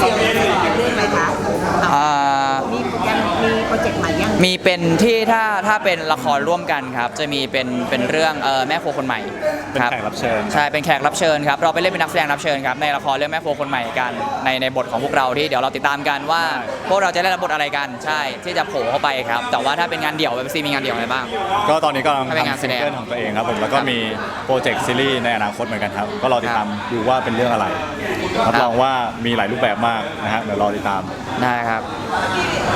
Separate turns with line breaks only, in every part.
旁边。
ม่ยัง
มีเป็นที่ถ้าถ้าเป็นละครร่วมกันครับ จะมีเป็นเป็นเรื่องเออแม่ครัวคนใหม่
เป็น
ครับ
แขกรับเชิญ
ใช่เป็นแขกรับเชิญครับเราไปเล่นเป็นนักแสดงรับเชิญครับในละครเรื่องแม่ครัวคนใหม่กันในในบทของพวกเราที่เดี๋ยวเราติดตามกันว่า
ใช่
พวกเราจะได้รับบทอะไรกันใช่ที่จะโผล่เข้าไปครับ แต่ว่าถ้าเป็นงานเดี่ยวแบบซีมีงานเดี่ยวอะไรบ้าง
ก็ตอนนี้กำลัง
ให้เป็นงาน
ทำ
แส
ซิง
ดง
เกิลของตัวเองครับผมแล้วก็
ครับ
มีโปรเจกต์ซีรีส์ในอนาคตเหมือนกันครับ ก็รอติดตามดูว่าเป็นเรื่องอะไรรับรองว่ามีหลายรูปแบบมากนะฮะเดี๋ยวรอติดตาม
ได้ครับ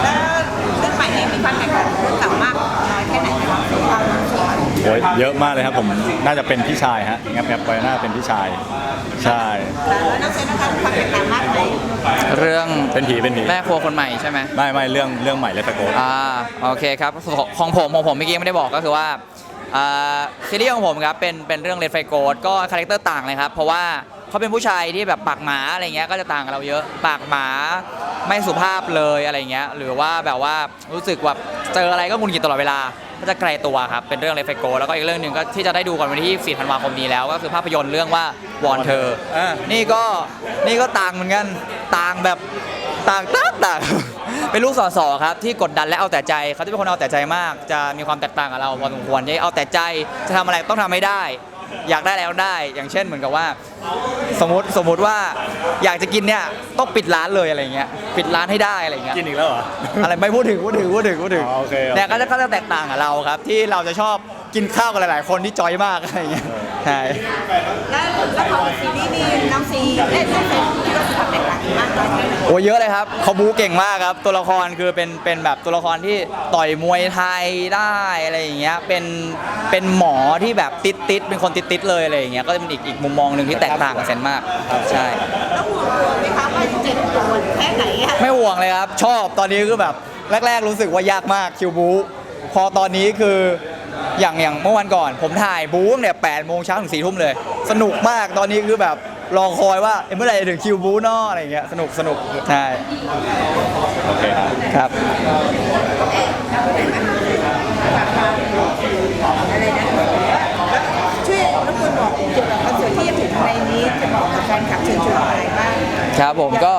แล้ว เรื่องใหม่นี้มีความแตกต่างจากเรื่องเก่ามากน้อยแค่ไหนคะความสวย
โอ้ยเยอะมากเลยครับผมน่าจะเป็นพี่ชายฮะแงบแงบไปน่าเป็นพี่ชาย ใช่
แล้วน้องเซนนะคะมีความแตกต่างมากไหม
เรื่อง
เป็นผีเป็นผี
แม่ครัวคนใหม่ใช่ไหม
ไม่ไม่เรื่องเรื่องใหม่เลฟโก
อ่าโอเคครับของของผมของผมเมื่อกี้ไม่ได้บอกก็คือว่าอ่าซีรีส์ของผมครับเป็นเป็นเรื่องเลดไฟโกดก็คาแรคเตอร์ต่างเลยครับเพราะว่าเขาเป็นผู้ชายที่แบบปากหมาอะไรเงี้ยก็จะต่างกับเราเยอะปากหมา ไม่สุภาพเลยอะไรเงี้ยหรือว่าแบบว่ารู้สึกว่าเจออะไรก็หงุนงิดตลอดเวลาก็จะไกลตัวครับเป็นเรื่องเลดไฟโกแล้วก็อีกเรื่องหนึ่งก็ที่จะได้ดูกันวันที่4ธันวาคมนี้แล้วก็คือภาพยนตร์เรื่องว่าวอนเธอ
อ่า
นี่ก็นี่ก็ต่างเหมือนกันต่างแบบต่างต่างต่างเป็นลูกสอสอครับที่กดดันและเอาแต่ใจเขาจะเป็นคนเอาแต่ใจมาก จะมีความแตกต่างกับเราพอสมควรที่เอาแต่ใจจะทำอะไรต้องทำให้ได้ อยากได้แล้วได้ อย่างเช่นเหมือนกับว่า สมมติสมมติว่าอยากจะกินเนี่ยต้องปิดร้านเลยอะไรเงี้ยปิดร้านให้ได้อะไรเงี้ย
กินอีกแล้วเหรอ
อะไรไม่พูดถึงพูดถึงพูดถึงพูดถึง
อ๋อโอเคโอเค
เนี่ยก็จะก็จะแตกต่างกับเราครับ ที่เราจะชอบกินข้าวกับหลาย ๆ คนที่จอยมากอะไรเงี้ยใช่
แล้วแล้วพอซีรีส์นี้น้องซีเอ้ยน้องเซน
โอ้เยอะเลยครับเขาบู๊เก่งมากครับ ตัวละครคือเป็นเป็นแบบตัวละครที่ต่อยมวยไทยได้อะไรอย่างเงี้ยเป็นเป็นหมอที่แบบติดติดๆเป็นคนติดติดๆเลยอะไรอย่างเงี้ยก็จะเป็นอีกอีกมุมมองหนึ่งที่แตกต่างกับเซนมากใช่
แล้วห่วงกลัวไหมคะว่าจะเจ็บปวดแค่ไหนอะ
ไม่ห่วงเลยครับ ชอบตอนนี้คือแบบแรก ๆ รู้สึกว่ายากมากคิวบู๊พอตอนนี้คืออย่างอย่างเมื่อวันก่อน ผมถ่ายบู๊ตั้งแต่แปดโมงเช้าถึงสี่ทุ่มเลย สนุกมากตอนนี้คือแบบ รอคอยว่าเอ้ยเมื่อไหร่จะถึงคิวบู๊เนาะอะไรอย่างเงี้ยสนุกสนุกใช่
โอเคครับ
ครับ
อะไรนะช่วยรบกวนบอกเกี่ยวกับคอนเสิร์ตที่จะถึงในนี้จะบอกกับแฟนคลับเชิญชวนอะไรบ้าง
ครับผมก็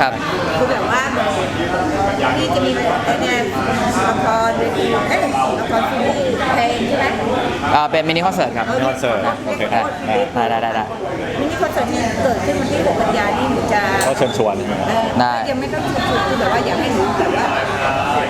ครับ
คือแบบว่าที่จะมีเนี่ยละครเวทีเอ้ยละครซีรีส์เพลงใช่ไหม
อ่าเป็นมินิคอนเสิร์ตครับ
มินิคอนเสิร์ตโอเคครับ
ได้ได้ได้ได้
มินิ คอนเสิร์ตที่เกิดขึ้นวันที่6กันยายนนี่หนูจะ
ก็เชิญชวน
เอ่อ
ได้
ยังไม่ต้องชวนคือแบบว่าอยากให้หนูแบบว่า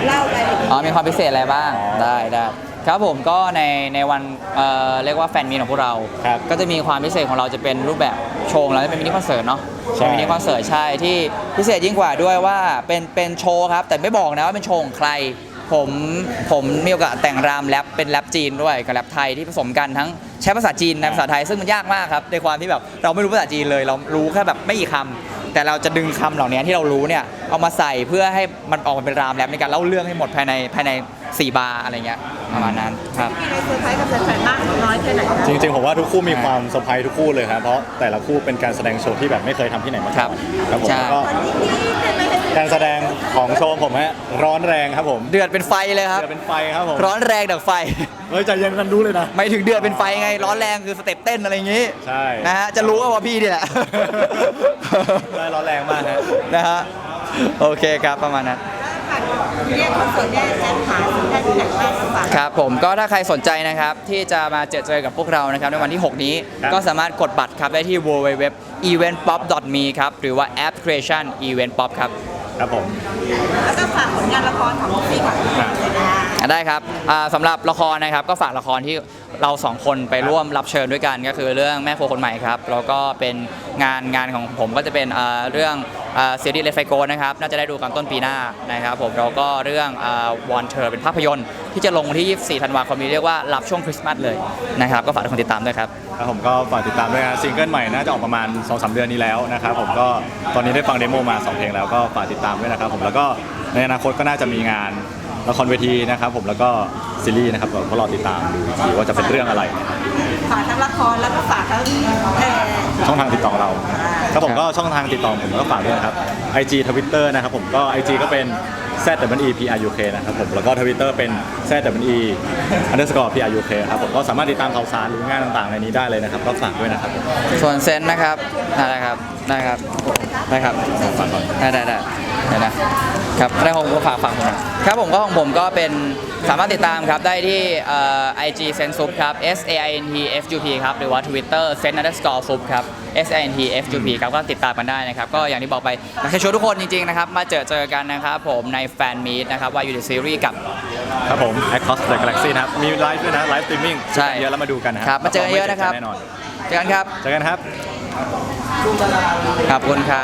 เล่ารายละเอียด
อ๋อมีความพิเศษอะไรบ้างได้ได้ครับผมก็ในในวันเอ่อเรียกว่าแฟนมีตของพวกเรา
ครับ
ก็จะมีความพิเศษของเราจะเป็นรูปแบบโชว์แล้วจะเป็นมินิคอนเสิร์ตเนาะ
ใช่
เป็นมินิคอนเสิร์ตใช่ที่พิเศษยิ่งกว่าด้วยว่าเป็นเป็นโชว์ครับ แต่ไม่บอกนะว่าเป็นโชว์ของใคร ผมผมมีโอกาสแต่งรามแรปเป็นแรปจีนด้วยกับแรปไทยที่ผสมกันทั้งใช้ภาษาจีนในภาษาไทยซึ่งมันยากมากครับในความที่แบบเราไม่รู้ภาษาจีนเลย เรารู้แค่แบบไม่กี่คำแต่เราจะดึงคำเหล่านี้ที่เรารู้เนี่ยเอามาใส่เพื่อให้มันออกมาเป็นรามแรปในการเล่าเรื่องให้หมดภายในภายในสี่บาร์อะไรเงี้ยประมาณนั้นครับ
มีอะไรเซอร์ไพรส์กับแฟนๆมากน้อยแค่ไหนคะ
จริงๆผมว่าทุกคู่มีความเซอร์ไพรส์ทุกคู่เลยครับเพราะแต่ละคู่เป็นการแสดงโชว์ที่แบบไม่เคยทำที่ไหนมา
ครั
ก่อบนครับผม
ใช่
แล้วก็ การแสดงของโชว์ผมฮะร้อนแรงครับผม
เดือดเป็นไฟเลยครับ
เดือดเป็นไฟครับผม
ร้อนแรงดังไฟ
เฮ้ยใจเย็นกันดูเลยนะ
ไม่ถึงเดือดเป็นไฟไง ร้อนแรงคือสเต็ปเต้นอะไรอย่างงี้
ใช่
นะฮะจะรู้ว่าพี่นี่แหละ
ใช่ร้อนแรงมากฮะ
นะฮะโอเคครับประมาณนั้น
เนี่ยคอนเสิร์ตเนี่ยจะหาซื้อได้ที่ไหนบ้างฝาก
ครับผมก็ถ้าใครสนใจนะครับ ที่จะมาเจอเจอกับพวกเรานะครับในวันที่ 6 นี้
ครับ
ก็สามารถกดบัตรครับได้ที่ www.eventpop.me ครับ หรือว่าแอป creation event pop ครับ
ครับผม
แล้วก็ฝากผลงานละครของพี่ก่อนเลยนะ
อะได้ครับอ่าสำหรับละครนะครับก็ฝากละครที่เราสองคนไปร่วมรับเชิญด้วยกันก็คือเรื่องแม่ครัวคนใหม่ครับแล้วก็เป็นงานงานของผมก็จะเป็นอ่าเรื่องเซีรีส์เลฟไฟโกนะครับน่าจะได้ดูกันต้นปีหน้านะครับผมแล้วก็เรื่องวอนเทอร์เป็นภาพยนตร์ ที่จะลงวันที่ 24 ธันวาคมนี้เรียกว่ารับช่วงคริสต์มาสเลยนะครับก็ฝากทุกคนติดตามด้วยครับ
ครับผมก็ฝากติดตามด้วยนะซิงเกิลใหม่น่าจะออกประมาณ 2-3 เดือนนี้แล้วนะครับผมก็ตอนนี้ได้ฟังเดโมมา 2 เพลงแล้วก็ฝากติดตามด้วยนะครับผมแล้วก็ในอนาคตก็น่าจะมีงาน ละครเวทีนะครับผมแล้วก็ซีรีส์นะครับก็รอติดตามดูอีกทีว่าจะเป็นเรื่องอะไร
ฝากทั้งละครแล้วก็ฝากทั้งเอ่อ
ช่องทางติดต่อเราครับผมก็ช่องทางติดต่อผมก็ฝากด้วยนะครับ IG Twitter นะครับผมก็ IG ก็เป็น z w e p r u k นะครับผมแล้วก็ Twitter เป็น z w e underscore p r u k ครับผมก็สามารถติดตามข่าวสารหรืองานต่างๆในนี้ได้เลยนะครับก็ฝากด้วยนะครับผม
ส่วนเซนนะครับ ได้ครับได้ครับได้ครับ
ฝากก่อน
ได้ได้ได้ได้นะครับได้ของผมฝากฝากผมหน่อยครับผมก็ของผมก็เป็นสามารถติดตามครับได้ที่เอ่อ IG เซนซุปครับ S A I N T F U P ครับหรือว่า Twitter เซน underscore ซุปครับ S A N T F U P ครับก็ติดตามกันได้นะครับก็อย่างที่บอกไปอยากให้ชวนทุกคนจริงๆนะครับมาเจอเจอกันนะครับผมในแฟนมีตนะครับว่าอยู่ในซีรีส์กับ
ครับผม Across the Galaxy นะครับ มีไลฟ์ด้วยนะไลฟ์สตรีมมิ่ง
ใช่
เยอะแล้วมาดูกันนะ
ครับมาเจอกันเยอะนะครับ
แน่นอน
เจอกันครับ
เจอกันครับ
ขอบคุณครั